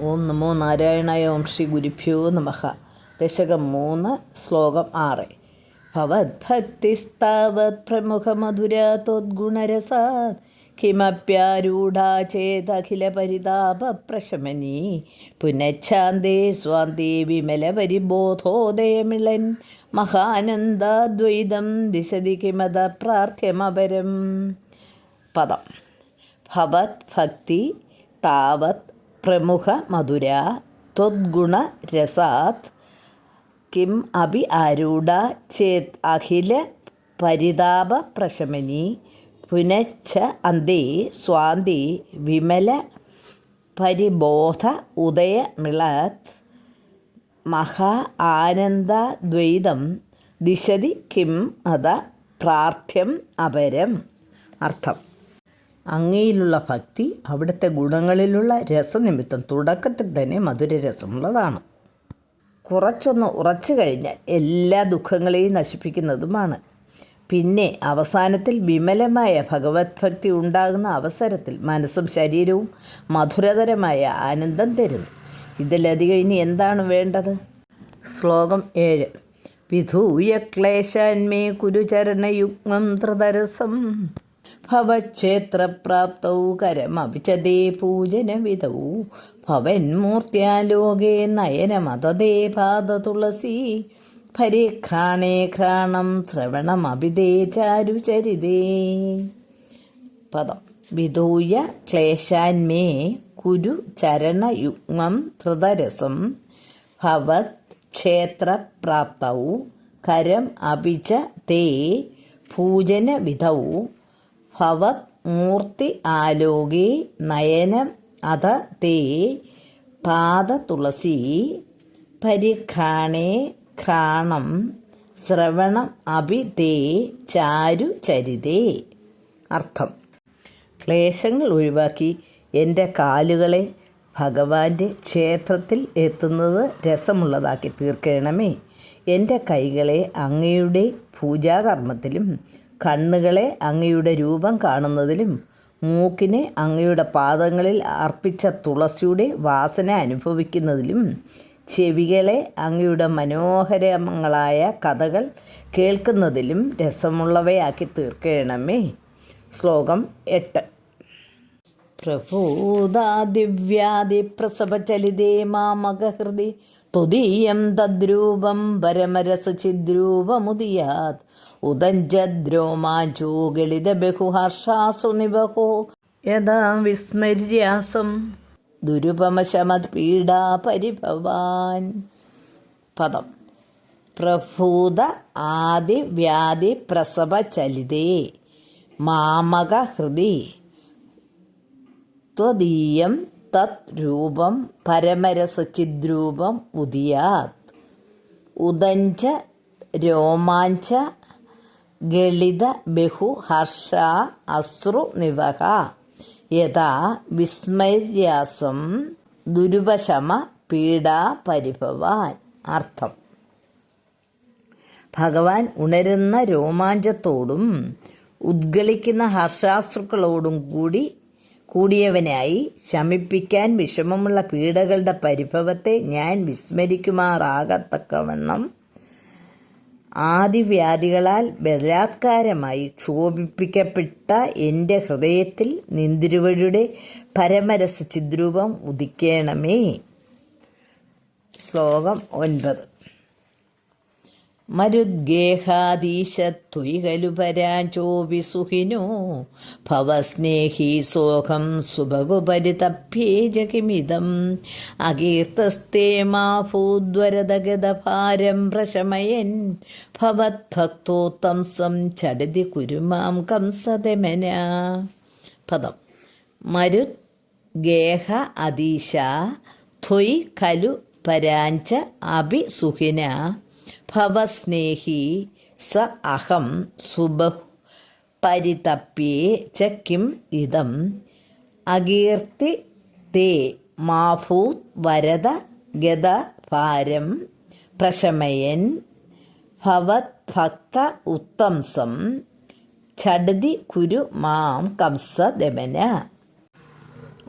ഓം നമോ നാരായണായ ഓം ശ്രീ ഗുരുഭ്യോ നമഃ. ദശകം മൂന്ന് ശ്ലോകം ആറ്. ഭവദ്ഭക്തിസ്താവത് പ്രമുഖമധുരാത്തോദ്ഗുണരസാത് കിമപ്യാരൂഢാ ചേതഖില പുനഃാന്തേ സ്വാന്തേ വിമലപരിബോധോദയമിളൻ. മഹാനന്ദാദ്വൈതം ദിശതി കിമത പ്രാർത്ഥ്യമപരം. പദം. ഭവത് ഭക്തി താവത് പ്രമുഖ മധുര ത്വദ്ഗുണ രസാത് കിം അഭി ആരൂഢ ചേത് അഖില പരിതാപ പ്രശമനി പുനച്ച അന്തേ സ്വാന്തി വിമല പരിബോധ ഉദയ മിളത് മഹാ ആനന്ദദ്വൈതം ദിശതി കിം അത പ്രാർത്ഥ്യം അപരം. അർത്ഥം. അങ്ങയിലുള്ള ഭക്തി അവിടുത്തെ ഗുണങ്ങളിലുള്ള രസനിമിത്തം തുടക്കത്തിൽ തന്നെ മധുരരസമുള്ളതാണ് കുറച്ചൊന്ന് ഉറച്ചു കഴിഞ്ഞാൽ എല്ലാ ദുഃഖങ്ങളെയും നശിപ്പിക്കുന്നതുമാണ്. പിന്നെ അവസാനത്തിൽ വിമലമായ ഭഗവത് ഭക്തി ഉണ്ടാകുന്ന അവസരത്തിൽ മനസ്സും ശരീരവും മധുരതരമായ ആനന്ദം തരുന്നു ഇതിലധികം ഇനി എന്താണ് വേണ്ടത്? ശ്ലോകം ഏഴ്. വിധൂയ ക്ലേശാന്മേ കുരുചരണയുഗ്മം ധൃതരസം ഭവക്ഷേത്രപ്രാപ്തൗ കരമഭിചതേ പൂജനവിധൗ. ഭവന്മൂർത്യാലോകേ നയനമതദേ പാദതുളസി പരിഘ്രാണേ ഘ്രാണം ശ്രവണമഭിതേ ചാരുചരിതേ. പദം. വിധൂയ ക്ലേശാന്മേ കുരു ചരണയുഗ്മം ധൃതരസം. ഭവത് ക്ഷേത്രപ്രാപ്തൗ കരം അഭിച തേ പൂജനവിധൗ. ഭവത് മൂർത്തി ആലോകി നയനം അത തേ പാദ തുളസി പരിഘ്രാണേ ഘ്രാണം ശ്രവണം അഭി തേ ചാരു ചരിതേ. അർത്ഥം. ക്ലേശങ്ങൾ ഒഴിവാക്കി എന്റെ കാലുകളെ ഭഗവാന്റെ ക്ഷേത്രത്തിൽ എത്തുന്നത് രസമുള്ളതാക്കി തീർക്കണമേ. എന്റെ കൈകളെ അങ്ങയുടെ പൂജാകർമ്മത്തിലും കണ്ണുകളെ അങ്ങയുടെ രൂപം കാണുന്നതിലും മൂക്കിനെ അങ്ങയുടെ പാദങ്ങളിൽ അർപ്പിച്ച തുളസിയുടെ വാസന അനുഭവിക്കുന്നതിലും ചെവികളെ അങ്ങയുടെ മനോഹരങ്ങളായ കഥകൾ കേൾക്കുന്നതിലും രസമുള്ളവയാക്കി തീർക്കണമേ. ശ്ലോകം എട്ട്. പ്രഭൂതാദിവ്യാധിപ്രസവചലിതേ മാമകഹൃദി. തുതീയം തദ്രൂപം പരമരസചിദ്രൂപമുദിയാത്. ഉദഞ്ജദ്രോമാചോ ഗളിതബഹുഹർഷാസു നിവഹോ യഥാ വിസ്മര്യാസം. ദുരുപമശമത്പീഡാ പരിഭവാൻ പദം. പ്രഭൂത ആദി വ്യാധി പ്രസവ ചലിതേ മാമക ഹൃദി ത്വദീയം തത് രൂപം പരമരസചിദ്രൂപം ഉദിയാത്. ഉദഞ്ച രോമാഞ്ച ഗളിത ബഹു ഹർഷ അശ്രു നിവഹ. യഥാ വിസ്മര്യാസം ദുരുപശമ പീഡാ പരിഭവാൻ. അർത്ഥം. ഭഗവാൻ ഉണരുന്ന രോമാഞ്ചത്തോടും ഉദ്ഗളിക്കുന്ന ഹർഷാസ്ത്രുക്കളോടും കൂടി കൂടിയവനായി ശമിപ്പിക്കാൻ വിഷമമുള്ള പീഡകളുടെ പരിഭവത്തെ ഞാൻ വിസ്മരിക്കുമാറാകത്തക്കവണ്ണം ആദിവ്യാധികളാൽ ബലാത്കാരമായി ക്ഷോഭിപ്പിക്കപ്പെട്ട എന്റെ ഹൃദയത്തിൽ നിന്തിരുവഴിയുടെ പരമരസ ചിദ്രൂപം ഉദിക്കണമേ. ശ്ലോകം ഒൻപത്. മരുദ്ഗേഹാദീശത്വയി ഖലു പരാചോ വിസുഹിനോ ഭവസ്നേഹി സോഹം സുഭഗുപരിതപ്യേജകിമിതം. അകീർത്തസ്തേ മാഭൂദ്വരദഗതഭാരം പ്രശമയൻ. ഭവത്ഭക്തോത്തംസം ചടതി കുരുമാം കംസതമന പദം. മരുത് ഗേഹ അതീശ ത്വയ് ഖലു പരാഞ്ച അഭിസുഹിന. ഭവസ്നേഹി സ അഹം സുബഹു പരിതപ്യേ ച കിം ഇതം അകീർത്തി തേ മാഭൂത് വരദ ഗത ഭാരം പ്രശമയൻ ഭവത്ഭക്ത ഉത്തംസം ചടതി കുരു മാം കംസദമന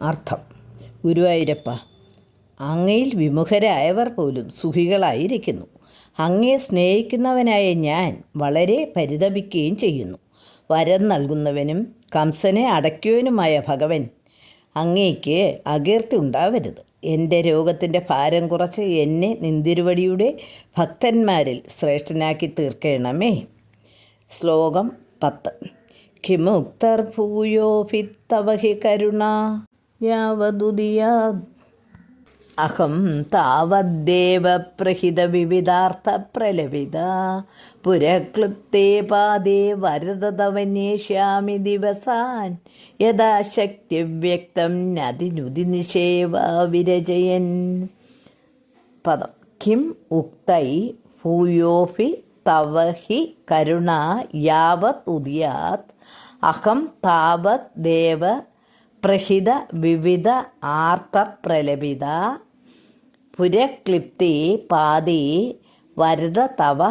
അർത്ഥം ഗുരുവായൂരപ്പ അങ്ങയിൽ വിമുഖരായവർ പോലും സുഖികളായിരിക്കുന്നു അങ്ങയെ സ്നേഹിക്കുന്നവനായ ഞാൻ വളരെ പരിതപിക്കുകയും ചെയ്യുന്നു. വരം നൽകുന്നവനും കംസനെ അടയ്ക്കുവനുമായ ഭഗവൻ അങ്ങേക്ക് അകീർത്തി ഉണ്ടാവരുത്. എന്റെ രോഗത്തിന്റെ ഭാരം കുറച്ച് എന്നെ നിന്തിരുവടിയുടെ ഭക്തന്മാരിൽ ശ്രേഷ്ഠനാക്കി തീർക്കണമേ. ശ്ലോകം പത്ത്. കിമുക്തർ ഭൂയോ ഭിത്തവഹി കരുണ യാവതുദിയാ അഹം താവദ്ദേവ പ്രഹിത വിവിധാർത്ഥ പ്രലപിത. പുരക്ലുപ്തേ പാദേ വരദതവന്യേഷ്യാമി ദിവസാൻ. യഥാശക്തി വ്യക്തം നദിനുതി നിഷേവ വിരചയൻ പദം. കിം ഉക്തൈ ഭൂയോഭി തവ ഹി കരുണ യാവത് ഉദിയാത്. അഹം താവത് ദേവ പ്രഹിത വിവിധ ആർത്തപ്രലപിത പുരക്ലിപ്തി പാതി വരത തവ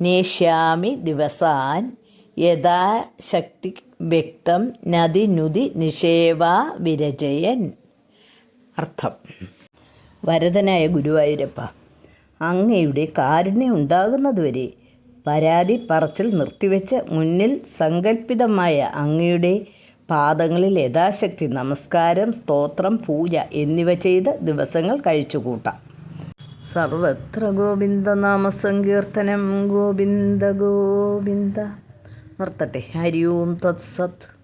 നേഷ്യാമി ദിവസാൻ യഥാശക്തി വ്യക്തം നദി നുതി നിഷേവ വിരചയൻ അർത്ഥം. വരദനായ ഗുരുവായൂരപ്പ അങ്ങയുടെ കാരുണ്യം ഉണ്ടാകുന്നതുവരെ പരാതി പറച്ചിൽ നിർത്തിവെച്ച് മുന്നിൽ സങ്കല്പിതമായ അങ്ങയുടെ പാദങ്ങളിൽ യഥാശക്തി നമസ്കാരം സ്തോത്രം പൂജ എന്നിവ ചെയ്ത് ദിവസങ്ങൾ കഴിച്ചുകൂട്ടാം. സർവത്ര ഗോവിന്ദനാമ സങ്കീർത്തനം ഗോവിന്ദ ഗോവിന്ദ. നിർത്തട്ടെ. ഹരി ഓം തത്സത്.